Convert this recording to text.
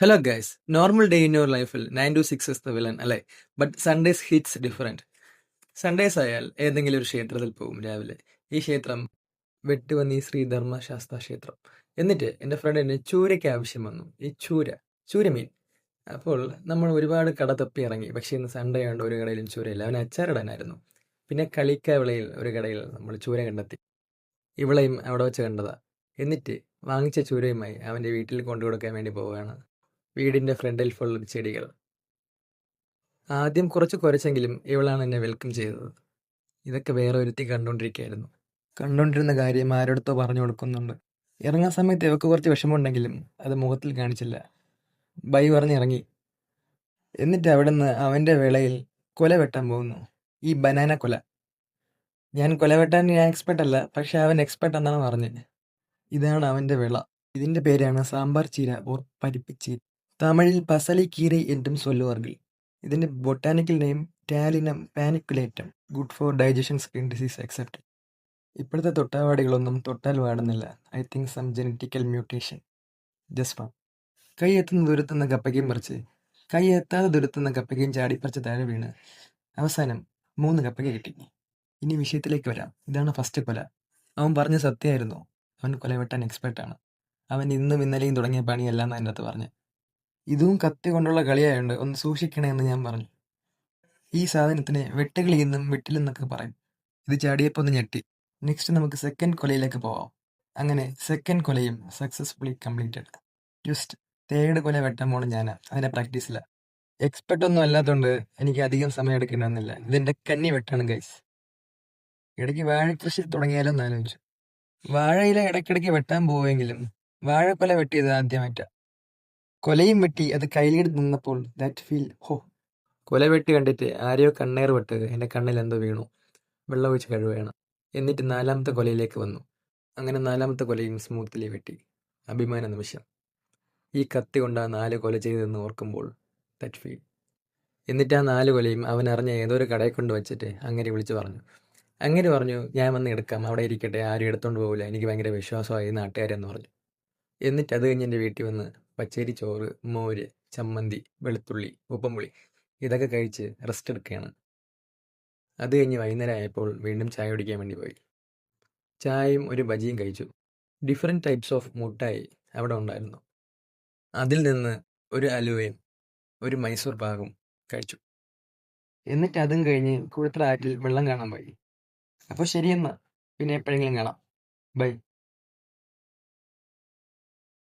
Hello guys normal day in your ലൈഫിൽ nine to six is the villain അല്ലേ? But Sundays hits different Sundays ആയാൽ ഏതെങ്കിലും ഒരു ക്ഷേത്രത്തിൽ പോകും രാവിലെ. ഈ ക്ഷേത്രം വെട്ടുവന്നി ശ്രീ ധർമ്മശാസ്ത്ര ക്ഷേത്രം. എന്നിട്ട് എന്റെ ഫ്രണ്ടിന് ചൂരയ്ക്ക് ആവശ്യം വന്നു. ഈ ചൂര ചൂരമീൻ. അപ്പോൾ നമ്മൾ ഒരുപാട് കട തപ്പി ഇറങ്ങി. പക്ഷേ ഇന്ന് സൺഡേ ആയതുകൊണ്ട് ഒരു കടയിലും ചൂരയില്ല. അവൻ അച്ചാറിടാനായിരുന്നു. പിന്നെ കളിക്കവിളയിൽ ഒരു കടയിൽ നമ്മൾ ചൂര കണ്ടെത്തി. ഇവിളയും അവിടെ വെച്ച് കണ്ടതാ. എന്നിട്ട് വാങ്ങിച്ച ചൂരയുമായി അവന്റെ വീട്ടിൽ കൊണ്ടു കൊടുക്കാൻ വേണ്ടി പോവുകയാണ്. വീടിന്റെ ഫ്രണ്ടിൽ ഫുൾ ചെടികൾ. ആദ്യം കുറച്ച് കുറച്ചെങ്കിലും ഇവളാണ് എന്നെ വെൽക്കം ചെയ്തത്. ഇതൊക്കെ വേറെ ഒരുത്തി കണ്ടുകൊണ്ടിരിക്കുകയായിരുന്നു. കണ്ടുകൊണ്ടിരുന്ന കാര്യം ആരോടത്തോ പറഞ്ഞു കൊടുക്കുന്നുണ്ട്. ഇറങ്ങാൻ സമയത്ത് ഇവക്ക് കുറച്ച് വിഷമമുണ്ടെങ്കിലും അത് മുഖത്തിൽ കാണിച്ചില്ല. ബൈ പറഞ്ഞിറങ്ങി എന്നിട്ട് അവിടെ നിന്ന് അവന്റെ വേളയിൽ കൊല വെട്ടാൻ പോകുന്നു. ഈ ബനാന കൊല. ഞാൻ കൊല വെട്ടാൻ ഞാൻ എക്സ്പെർട്ട് അല്ല പക്ഷെ അവൻ എക്സ്പെർട്ട് എന്നാണ് പറഞ്ഞത്. ഇതാണ് അവന്റെ വിള. ഇതിന്റെ പേരാണ് സാമ്പാർ ചീര ഓർ പരിപ്പിച്ചീര തമിഴിൽ പസലി കീര എന്നും സൊല്ലുവാർകൾ ഇതിന്റെ botanical name Talinum paniculatum. Good for digestion skin disease accept ഇപ്പോഴത്തെ തൊട്ടാവാടികളൊന്നും തൊട്ടാൽ വാടുന്നില്ല I think some genetical mutation. Just one കൈ എത്തുന്ന ദുരത്തുന്ന കപ്പയ്ക്കും പറിച്ച്. കൈ എത്താതെ ദുരത്തുന്ന കപ്പയ്ക്കും ചാടിപ്പറിച്ച് താഴെ വീണ്. അവസാനം മൂന്ന് കപ്പയ്ക്ക് കിട്ടി. ഇനി വിഷയത്തിലേക്ക് വരാം. ഇതാണ് ഫസ്റ്റ് കൊല. അവൻ പറഞ്ഞ സത്യമായിരുന്നു. അവൻ കൊലവെട്ടാൻ എക്സ്പെർട്ടാണ് അവൻ ഇന്നും ഇന്നലെയും തുടങ്ങിയ പണിയല്ല എന്ന് അടുത്ത് പറഞ്ഞു. ഇതും കത്തി കൊണ്ടുള്ള കളിയായുണ്ട് ഒന്ന് സൂക്ഷിക്കണേ എന്ന് ഞാൻ പറഞ്ഞു. ഈ സാധനത്തിന് വെട്ടുകളി എന്നും വെട്ടിലെന്നൊക്കെ പറയും. ഇത് ചാടിയപ്പോൾ ഒന്ന് ഞെട്ടി. നെക്സ്റ്റ് നമുക്ക് സെക്കൻഡ് കൊലയിലേക്ക് പോവാം. അങ്ങനെ സെക്കൻഡ് കൊലയും സക്സസ്ഫുള്ളി കംപ്ലീറ്റഡ് ജസ്റ്റ് തേർഡ് കൊല വെട്ടാൻ പോണ ഞാൻ അതിന്റെ പ്രാക്ടീസില്ല എക്സ്പെർട്ട് ഒന്നും അല്ലാത്തതുകൊണ്ട് എനിക്ക് അധികം സമയം എടുക്കണമെന്നില്ല ഇതെന്റെ കന്നി വെട്ടാണ് ഗൈസ് ഇടയ്ക്ക് വാഴ കൃഷി തുടങ്ങിയാലോ എന്ന് ആലോചിച്ചു. വാഴയില ഇടയ്ക്കിടയ്ക്ക് വെട്ടാൻ പോവുമെങ്കിലും വാഴക്കൊല വെട്ടിയത് ആദ്യമായിട്ട. കൊലയും വെട്ടി അത് കയ്യിലെടുത്ത് നിന്നപ്പോൾ ദാറ്റ് ഫീൽ ഹോ. കൊല വെട്ടി കണ്ടിട്ട് ആരെയോ കണ്ണേർ വെട്ടുക എന്റെ കണ്ണിൽ എന്തോ വീണു. വെള്ളം ഒഴിച്ച് കഴുകുകയാണ്. എന്നിട്ട് നാലാമത്തെ കൊലയിലേക്ക് വന്നു. അങ്ങനെ നാലാമത്തെ കൊലയും സ്മൂത്തിലി വെട്ടി. അഭിമാന നിമിഷം. ഈ കത്തി കൊണ്ട് ആ നാല് കൊല ചെയ്തെന്ന് ഓർക്കുമ്പോൾ ദാറ്റ് ഫീൽ എന്നിട്ട് ആ നാല് കൊലയും അവൻ അറിഞ്ഞ ഏതോ ഒരു കടയിൽ കൊണ്ട് വെച്ചിട്ട് അങ്ങനെ വിളിച്ചു പറഞ്ഞു. അങ്ങനെ പറഞ്ഞു ഞാൻ വന്ന് എടുക്കാം അവിടെ ഇരിക്കട്ടെ ആരും എടുത്തോണ്ട് പോകില്ല എനിക്ക് ഭയങ്കര വിശ്വാസമായി നാട്ടുകാരെന്ന് പറഞ്ഞു. എന്നിട്ട് അത് കഴിഞ്ഞ് എന്റെ വീട്ടിൽ വന്ന് പച്ചരി ചോറ് മോര് ചമ്മന്തി വെളുത്തുള്ളി ഉപ്പുംപുളി ഇതൊക്കെ കഴിച്ച് റെസ്റ്റ് എടുക്കുകയാണ്. അത് കഴിഞ്ഞ് വൈകുന്നേരം ആയപ്പോൾ വീണ്ടും ചായ കുടിക്കാൻ വേണ്ടി പോയി. ചായയും ഒരു ബജിയും കഴിച്ചു. ഡിഫറെന്റ് ടൈപ്സ് ഓഫ് മുട്ടായി അവിടെ ഉണ്ടായിരുന്നു. അതിൽ നിന്ന് ഒരു അലുവയും ഒരു മൈസൂർ പാകും കഴിച്ചു. എന്നിട്ട് അതും കഴിഞ്ഞ് കുഴത്തലാറ്റിൽ വെള്ളം കാണാൻ പോയി. അപ്പോൾ ശരിയെന്നാൽ പിന്നെ എപ്പോഴെങ്കിലും കാണാം. ബൈ.